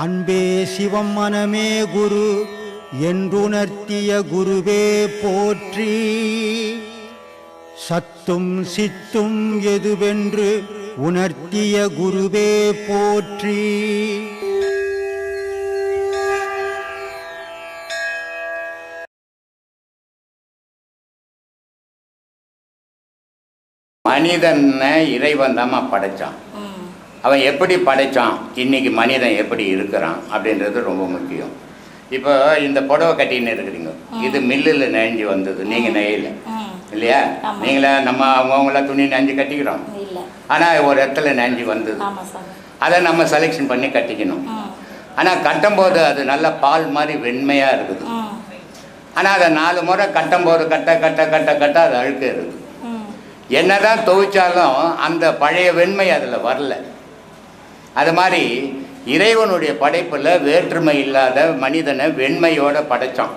அன்பே சிவம் மனமே குரு என்றுணர்த்திய குருவே போற்றி. சத்தும் சித்தும் எதுவென்று உணர்த்திய குருவே போற்றி. மனிதனை இறைவன் தாம்மா படைச்சான். அவன் எப்படி படைச்சான்? இன்னைக்கு மனிதன் எப்படி இருக்கிறான்? அப்படின்றது ரொம்ப முக்கியம். இப்போ இந்த புடவை கட்டின்னு இருக்கிறீங்க. இது மில்லில் நெஞ்சு வந்தது. நீங்கள் நெய்யல. இல்லையா. நீங்களே நம்ம அவங்கவுங்கள துணி நெஞ்சு கட்டிக்கிறோம்? ஆனால் ஒரு இடத்துல நெஞ்சு வந்தது. அதை நம்ம செலெக்ஷன் பண்ணி கட்டிக்கணும். ஆனால் கட்டும்போது அது நல்ல பால் மாதிரி வெண்மையாக இருக்குது. ஆனால் அதை நாலு முறை கட்டும்போது கட்ட கட்ட கட்ட கட்ட அது அழுக்கு இருக்குது. ம். என்னதான் துவைச்சாலும் அந்த பழைய வெண்மை அதில் வரல. அது மாதிரி இறைவனுடைய படைப்பில் வேற்றுமை இல்லாத மனிதனை வெண்மையோடு படைத்தான்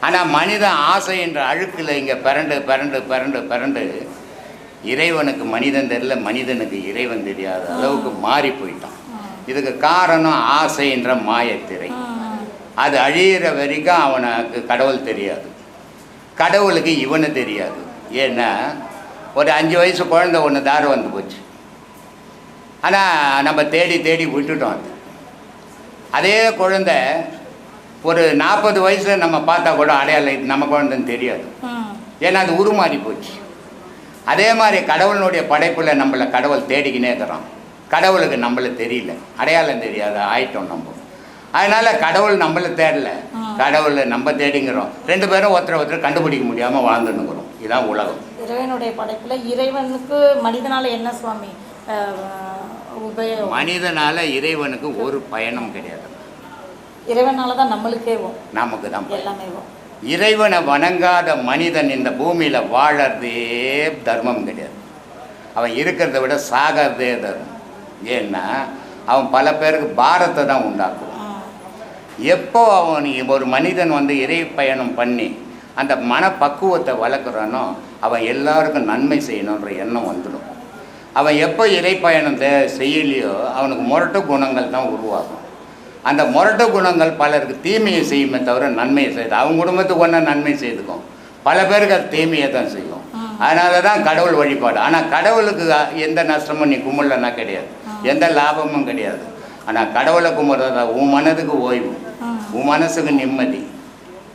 ஆனால் மனிதன் ஆசை என்ற அழுக்கில் இங்கே பிறண்டு பிறண்டு பிறண்டு பிறண்டு இறைவனுக்கு மனிதன் தெரியல மனிதனுக்கு இறைவன் தெரியாத அளவுக்கு மாறி போயிட்டான். இதுக்கு காரணம் ஆசை என்ற மாயத்திரை. அது அழியிற வரைக்கும் அவனுக்கு கடவுள் தெரியாது. கடவுளுக்கு இவனு தெரியாது. ஏன்னா ஒரு அஞ்சு வயசு குழந்தை ஒன்று தாரம் வந்து போச்சு. ஆனால் நம்ம தேடி தேடி விட்டுட்டோம் அது. அதே குழந்தை ஒரு நாற்பது வயசில் நம்ம பார்த்தா கூட அடையாளம் இது நம்ம குழந்தைன்னு தெரியாது. ஏன்னா அது உருமாறி போச்சு. அதே மாதிரி கடவுளினுடைய படைப்பில் நம்மளை கடவுள் தேடிக்கினே இருக்கிறான். கடவுளுக்கு நம்மள தெரியல. அடையாளம் தெரியாத ஆயிட்டோம் நம்ம. அதனால கடவுள் நம்மளை தேடல. கடவுளை நம்ம தேடிங்கிறோம். ரெண்டு பேரும் ஒருத்தர் ஒருத்தர் கண்டுபிடிக்க முடியாமல் வாழ்ந்துன்னுக்குறோம். இதுதான் உலகம். இறைவனுடைய படைப்பில் இறைவனுக்கு மனிதனால என்ன சுவாமி? உபயோகம். மனிதனால இறைவனுக்கு ஒரு பயணம் கிடையாது. இறைவனால தான் நம்மளுக்கே நமக்கு தான். எல்லாமே இறைவனை வணங்காத மனிதன் இந்த பூமியில் வாழறதே தர்மம் கிடையாது. அவன் இருக்கிறத விட சாகிறதே தர்மம். ஏன்னா அவன் பல பேருக்கு பாரத்தை தான் உண்டாக்குவான். எப்போ அவன் ஒரு மனிதன் வந்து இறை பயணம் பண்ணி அந்த மனப்பக்குவத்தை வளர்க்குறானோ அவன் எல்லாருக்கும் நன்மை செய்யணுன்ற எண்ணம் வந்துடும். அவன் எப்போ இறை பயணம் தே- செய்யலையோ அவனுக்கு முரட்டு குணங்கள் தான் உருவாகும். அந்த முரட்டு குணங்கள் பலருக்கு தீமையை செய்யுமே தவிர நன்மையை செய்யுது. அவங்க குடும்பத்துக்கு ஒன்றா நன்மை செய்துக்கும். பல பேருக்கு அது தீமையை தான் செய்யும். அதனால தான் கடவுள் வழிபாடு. ஆனால் கடவுளுக்கு எந்த நஷ்டமும் நீ கும்பிடலன்னா கிடையாது. எந்த லாபமும் கிடையாது. ஆனால் கடவுளை கும்பிட்றதா உன் மனதுக்கு ஓய்வு. உன் மனசுக்கு நிம்மதி.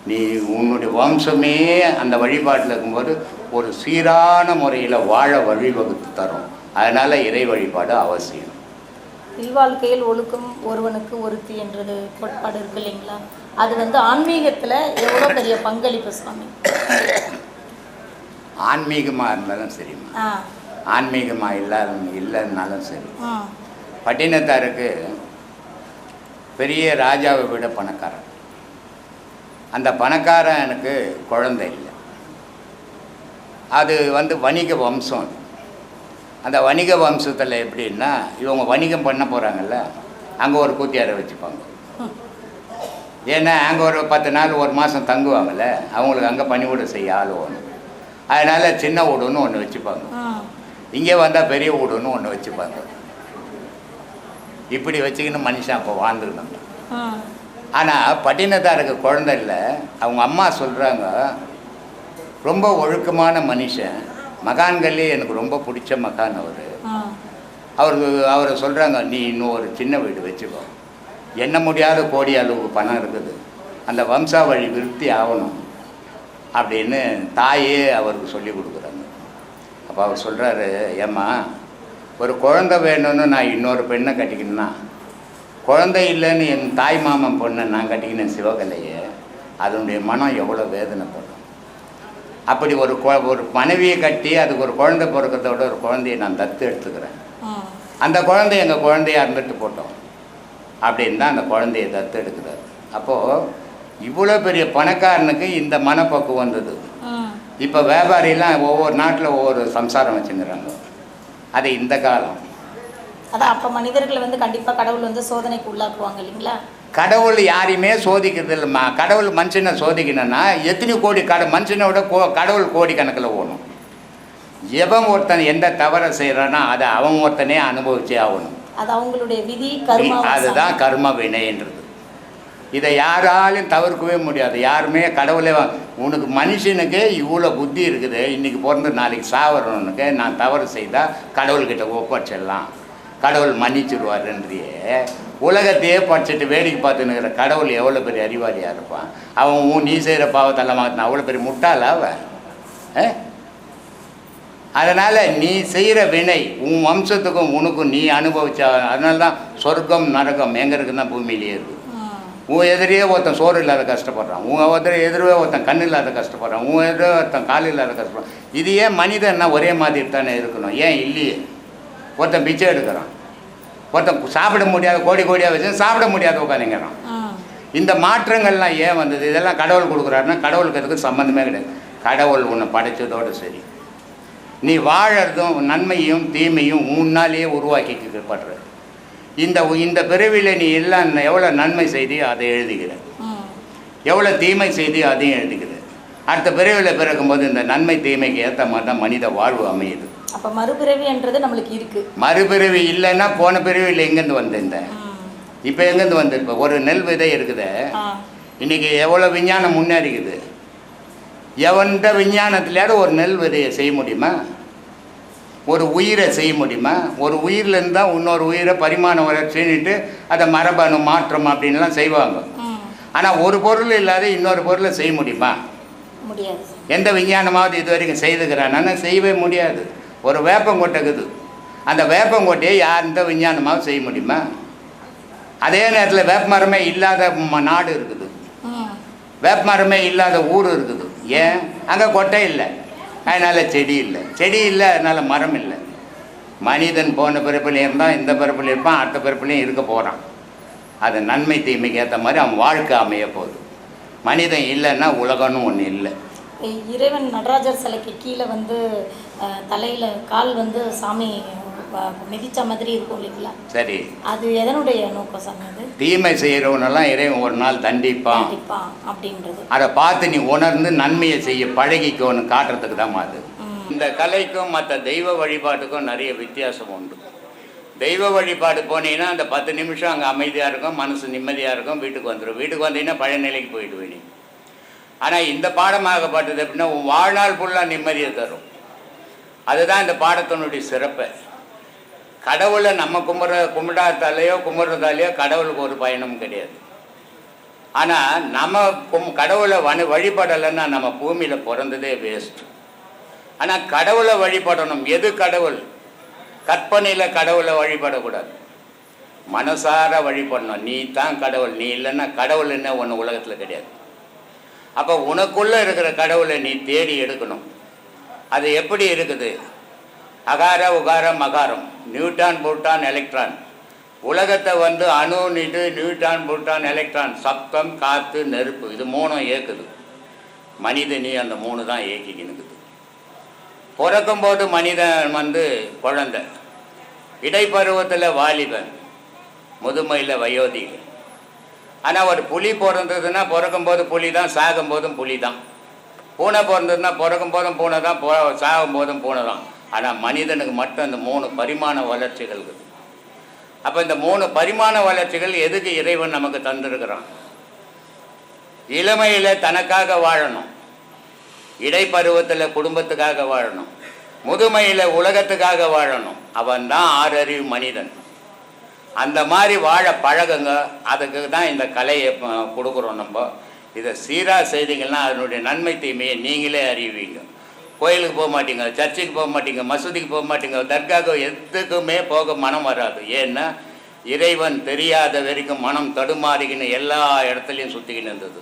நீ உன்னுடைய வம்சமே அந்த வழிபாட்டில் இருக்கும்போது ஒரு சீரான முறையில் வாழ வழிவகுத்து தரும். அதனால் இறை வழிபாடு அவசியம். இல்வாழ்க்கையில் ஒழுக்கம் ஒருவனுக்கு ஒருத்தி என்றது கோட்பாடு இருக்கு இல்லைங்களா? அது வந்து ஆன்மீகத்தில் எவ்வளோ பெரிய பங்களிப்பு சுவாமி? ஆன்மீகமாக இருந்தாலும் சரிம்மா ஆன்மீகமாக இல்லாத இல்லைன்னாலும் சரி. பட்டினத்தாருக்கு பெரிய ராஜாவை விட பணக்காரன். அந்த பணக்காரன் எனக்கு குழந்தை இல்லை. அது வந்து வணிக வம்சம். அந்த வணிக வம்சத்தில் எப்படின்னா இவங்க வணிகம் பண்ண போகிறாங்கல்ல அங்கே ஒரு கூத்தியாரை வச்சுப்பாங்க. ஏன்னா அங்கே ஒரு பத்து நாள் ஒரு மாதம் தங்குவாங்கல்ல அவங்களுக்கு அங்கே பணிவிடை செய்ய ஆள் வேணும் அதனால் சின்ன வீடுன்னு ஒன்று வச்சுப்பாங்க. இங்கே வந்தால் பெரிய வீடுன்னு ஒன்று வச்சுப்பாங்க. இப்படி வச்சுக்கின்னு மனுஷன் அப்போ வாழ்ந்துருந்தாங்க ஆனால் பட்டினத்தாருக்கு குழந்தை இல்லை. அவங்க அம்மா சொல்கிறாங்க ரொம்ப ஒழுக்கமான மனுஷன் மகான்களே எனக்கு ரொம்ப பிடிச்ச மகான் அவர். ம் அவருக்கு அவரை சொல்கிறாங்க நீ இன்னும் ஒரு சின்ன வீடு வச்சுக்கோ. எண்ண முடியாத கோடி அளவு பணம் இருக்குது. அந்த வம்சாவழி விருத்தி ஆகணும். அப்படின்னு தாயே அவருக்கு சொல்லி கொடுக்குறாங்க. அப்போ அவர் சொல்கிறாரு ஏம்மா ஒரு குழந்தை வேணும்னு நான் இன்னொரு பெண்ணை கட்டிக்கணும்னா குழந்தை இல்லைன்னு என் தாய் மாமன் பொண்ணை நான் கட்டிக்கினேன் சிவகலையை. அதனுடைய மனம் எவ்வளோ வேதனைப்படும்? அப்படி ஒரு கொ ஒரு மனைவியை கட்டி அதுக்கு ஒரு குழந்தை பிறக்கிறத விட ஒரு குழந்தையை நான் தத்து எடுத்துக்கிறேன். அந்த குழந்தை எங்கள் குழந்தையா இருந்துட்டு போட்டோம். அப்படின்னு தான் அந்த குழந்தையை தத்து எடுக்கிறார். அப்போது இவ்வளோ பெரிய பணக்காரனுக்கு இந்த மனப்பக்குவம் வந்தது. இப்போ வியாபாரிலாம் ஒவ்வொரு நாட்டில் ஒவ்வொரு சம்சாரம் வச்சுக்கிறாங்க அது இந்த காலம். அதான் அப்போ மனிதர்களை வந்து கண்டிப்பாக கடவுள் வந்து சோதனைக்கு உள்ளாக்குவாங்க இல்லைங்களா? கடவுள் யாரையுமே சோதிக்கிறது இல்லைம்மா கடவுள் மனுஷனை சோதிக்கணும்னா எத்தனை கோடி கட மனுஷனோட கோ கடவுள் கோடி கணக்கில் ஓணும். எவன் ஒருத்தன் எந்த தவறை செய்கிறானோ அதை அவன் ஒருத்தனே அனுபவிச்சே ஆகணும். அது அவங்களுடைய விதி அதுதான் கர்ம வினைன்றது. இதை யாராலும் தவிர்க்கவே முடியாது. யாருமே கடவுளே உனக்கு மனுஷனுக்கு இவ்வளோ புத்தி இருக்குது. இன்னைக்கு பிறந்து நாளைக்கு சாவரவனுக்கு நான் தவறு செய்தால் கடவுள்கிட்ட ஒப்படைச்சிடலாம். கடவுள் மன்னிச்சிடுவாருன்றியே. உலகத்தையே படிச்சுட்டு வேடிக்கை பார்த்துன்னுக்கிற கடவுள் எவ்வளோ பெரிய அறிவாளியாக இருப்பான்? அவன் உன் நீ செய்கிற பாவத்தெல்லாம் மாற்றின அவ்வளோ பெரிய முட்டாளா அவன் ஆ? அதனால் நீ செய்கிற வினை உன் வம்சத்துக்கும் உனக்கும் நீ அனுபவிச்ச அதனால தான் சொர்க்கம் நரகம் எங்கே இருக்குன்னா பூமியிலேயே இருக்குது. உன் எதிரியே ஒருத்தன் சோறு இல்லாத கஷ்டப்படுறான். உன் ஒருத்தர் எதிரே ஒருத்தன் கண் இல்லாத கஷ்டப்படுறான். உன் எதிரே ஒருத்தன் கால் இல்லாத கஷ்டப்படுறான். இது ஏன் மனிதன்னா ஒரே மாதிரி தானே இருக்கணும். ஏன் இல்லையே? ஒருத்தன் பிச்சை எடுக்கிறான். ஒருத்தன் சாப்பிட முடியாத கோடி கோடியாக வச்சு சாப்பிட முடியாத உட்காந்துங்கிறான். இந்த மாற்றங்கள்லாம் ஏன் வந்தது? இதெல்லாம் கடவுள் கொடுக்குறாருன்னா கடவுளுக்கு அதுக்கு சம்மந்தமே கிடையாது. கடவுள் உன்னை படைச்சதோடு சரி. நீ வாழறதும் நன்மையும் தீமையும் முன்னாலேயே உருவாக்கிக்கப்படுற இந்த இந்த பிறவியில் நீ எல்லாம் எவ்வளோ நன்மை செய்தியோ அதை எழுதிக்கிற ம். எவ்வளோ தீமை செய்தியோ அதையும் எழுதிக்கிற அடுத்த பிறவியில் பிறக்கும்போது இந்த நன்மை தீமைக்கு ஏற்ற மாதிரி தான் மனித வாழ்வு அமையுது. அப்ப மறுபிறவின்றது நம்மளுக்கு இருக்கு. மறுபிறவி இல்லைன்னா போன பிறவியில் எங்கேருந்து வந்திருந்தேன். இப்போ எங்கேருந்து வந்திருப்ப? ஒரு நெல் விதை இருக்குது. இன்னைக்கு எவ்வளோ விஞ்ஞானம் முன்னேறிக்குது எவன்ட விஞ்ஞானத்துலையாவது ஒரு நெல் விதையை செய்ய முடியுமா? ஒரு உயிரை செய்ய முடியுமா? ஒரு உயிர்லேருந்து தான் இன்னொரு உயிரை பரிமாண வளர்ச்சின்னுட்டு அதை மரபணு மாற்றம் அப்படின்லாம் செய்வாங்க. ஆனால் ஒரு பொருள் இல்லாத இன்னொரு பொருளை செய்ய முடியுமா? முடியாது. எந்த விஞ்ஞானமாவது இது வரைக்கும் செய்துக்கிறானா செய்யவே முடியாது. ஒரு வேப்பங்கொட்டை இருக்குது அந்த வேப்பங்கொட்டையை யார் எந்த விஞ்ஞானமாவது செய்ய முடியுமா? அதே நேரத்தில் வேப்பமரமே இல்லாத ம- நாடு இருக்குது. வேப்பமரமே இல்லாத ஊர் இருக்குது. ஏன்? அங்கே கொட்டை இல்லை. அதனால் செடி இல்லை. செடி இல்லை அதனால் மரம் இல்லை. மனிதன் போன பிறப்பிலையும் இருந்தால் இந்த பிறப்பில் இருப்பான் அடுத்த பிறப்புலையும் இருக்க போகிறான் அது நன்மை தீமைக்கு ஏற்ற மாதிரி அவன் வாழ்க்கை அமைய போகுது. மனிதன் இல்லைன்னா உலகம்னு ஒன்று இல்லை. இறைவன் நடராஜர் சிலைக்கு கீழே வந்து தலையில கால் வந்து சாமி மிதிச்ச மாதிரி இருக்கும் இல்லைங்களா? சரி. அது எதனுடைய நோக்கம் சாமி அது? தீமை செய்கிறவனெல்லாம் இறைவன் ஒரு நாள் தண்டிப்பான். அப்படின்றது. அதை பார்த்து நீ உணர்ந்து நன்மையை செய்ய பழகிக்கோன்னு காட்டுறதுக்கு தான் அது. இந்த கலைக்கும் மற்ற தெய்வ வழிபாட்டுக்கும் நிறைய வித்தியாசம் உண்டு. தெய்வ வழிபாடு போனீங்கன்னா அந்த பத்து நிமிஷம் அங்கே அமைதியாக இருக்கும் மனசு நிம்மதியாக இருக்கும் வீட்டுக்கு வந்துடும் வீட்டுக்கு வந்தீங்கன்னா பழைய நிலைக்கு போயிடுவே நீ. ஆனால் இந்த பாடமாகப்பட்டது எப்படின்னா உன் வாழ்நாள் ஃபுல்லாக நிம்மதியை தரும். அதுதான் இந்த பாடத்தினுடைய சிறப்பு. கடவுளை நம்ம கும்பிட கும்பிடாதாலேயோ கும்பிட்றதாலேயோ கடவுளுக்கு ஒரு பயனும் கிடையாது. ஆனால் நம்ம கும் கடவுளை வணி வழிபடலைன்னா நம்ம பூமியில் பிறந்ததே வேஸ்ட் ஆனால் கடவுளை வழிபடணும். எது கடவுள்? கற்பனையில் கடவுளை வழிபடக்கூடாது. மனசார வழிபடணும். நீ தான் கடவுள். நீ இல்லைன்னா கடவுள் என்ன ஒன்று உலகத்தில் கிடையாது. அப்போ உனக்குள்ளே இருக்கிற கடவுளை நீ தேடி எடுக்கணும். அது எப்படி இருக்குது? அகார உகாரம் மகாரம். Neutron proton electron. உலகத்தை வந்து அணு நிடு நியூட்டான் பூட்டான் எலக்ட்ரான். சப்தம் காற்று நெருப்பு. இது மூணும் இயக்குது. மனிதனி அந்த மூணு தான் இயக்கிக்கினுக்குது பிறக்கும்போது மனிதன் வந்து குழந்தை. இடைப்பருவத்தில் வாலிபன் முதுமையில் வயோதிகள் ஆனால் ஒரு புலி பிறந்ததுன்னா பிறக்கும்போது புலி தான் சாகும்போதும் புலி தான் பூனை பிறந்ததுன்னா பிறக்கும் போதும் பூனை தான் போ சாகும் போதும் பூனை தான் ஆனால் மனிதனுக்கு மட்டும் இந்த மூணு பரிமாண வளர்ச்சிகள் இருக்குது அப்போ இந்த மூணு பரிமாண வளர்ச்சிகள் எதுக்கு இறைவன் நமக்கு தந்திருக்கிறான்? இளமையில் தனக்காக வாழணும். இடைப்பருவத்தில் குடும்பத்துக்காக வாழணும். முதுமையில் உலகத்துக்காக வாழணும். அவன் தான் ஆறறிவு மனிதன். அந்த மாதிரி வாழ பழகுங்க. அதுக்கு தான் இந்த கலையை கொடுக்குறோம் நம்ம. இதை சீராக செய்தீங்கன்னா அதனுடைய நன்மை தீமையை நீங்களே அறிவிங்க. கோயிலுக்கு போக மாட்டீங்க சர்ச்சுக்கு போக மாட்டீங்க மசூதிக்கு போக மாட்டீங்க தர்காவுக்கு எதுக்குமே போக மனம் வராது. ஏன்னா இறைவன் தெரியாத வரைக்கும் மனம் தடுமாறிக்கின்னு எல்லா இடத்துலையும் சுற்றிக்கின்னு இருந்தது.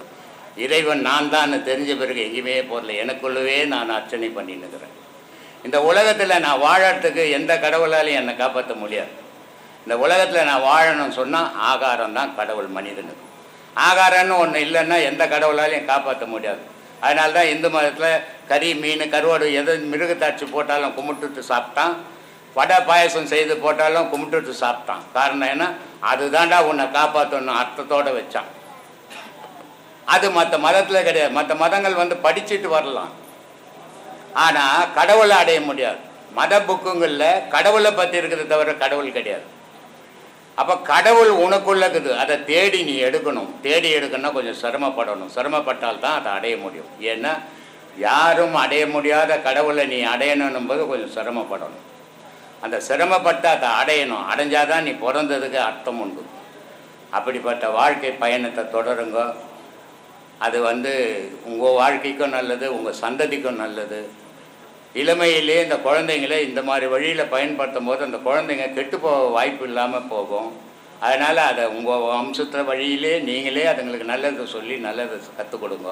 இறைவன் நான் தான் தெரிஞ்ச பிறகு எங்கேயுமே போகல எனக்குள்ளவே நான் அர்ச்சனை பண்ணின்னு இருக்கிறேன் இந்த உலகத்தில் நான் வாழறதுக்கு எந்த கடவுளாலையும் என்னை காப்பாற்ற முடியாது. இந்த உலகத்தில் நான் வாழணும்னு சொன்னால் ஆகாரம் தான் கடவுள் மனிதனுக்கு ஆகாரம்னு ஒன்று இல்லைன்னா எந்த கடவுளாலையும் காப்பாற்ற முடியாது. அதனால தான் இந்து மதத்தில் கறி மீன் கருவாடு எது மிருகத்தாட்சி போட்டாலும் கும்பிட்டுட்டு சாப்பிட்டான் வடை பாயசம் செய்து போட்டாலும் கும்பிட்டுட்டு சாப்பிட்டான். காரணம் என்ன? அதுதான்டா உன்னை காப்பாற்றணும் அர்த்தத்தோடு வச்சான். அது மற்ற மதத்தில் கிடையாது. மற்ற மதங்கள் வந்து படிச்சுட்டு வரலாம். ஆனால் கடவுளை அடைய முடியாது. மத புக்குங்களில் கடவுளை பற்றி இருக்கிறத தவிர கடவுள் கிடையாது. அப்போ கடவுள் உனக்குள்ளக்குது. அதை தேடி நீ எடுக்கணும். தேடி எடுக்கணும்னா கொஞ்சம் சிரமப்படணும். சிரமப்பட்டால் தான் அதை அடைய முடியும். ஏன்னா யாரும் அடைய முடியாத கடவுளை நீ அடையணும் போது கொஞ்சம் சிரமப்படணும். அந்த சிரமப்பட்டு அதை அடையணும். அடைஞ்சாதான் நீ பிறந்ததுக்கு அர்த்தம் உண்டு. அப்படிப்பட்ட வாழ்க்கை பயணத்தை தொடருங்க. அது வந்து உங்கள் வாழ்க்கைக்கும் நல்லது உங்கள் சந்ததிக்கும் நல்லது. இளமையிலே இந்த குழந்தைங்கள இந்த மாதிரி வழியில் பயன்படுத்தும் போது அந்த குழந்தைங்க கெட்டு போக வாய்ப்பு இல்லாமல் போகும். அதனால் அதை உங்கள் வம்சத்து வழியிலே நீங்களே அதுங்களுக்கு நல்லது சொல்லி நல்லது கற்றுக் கொடுங்க.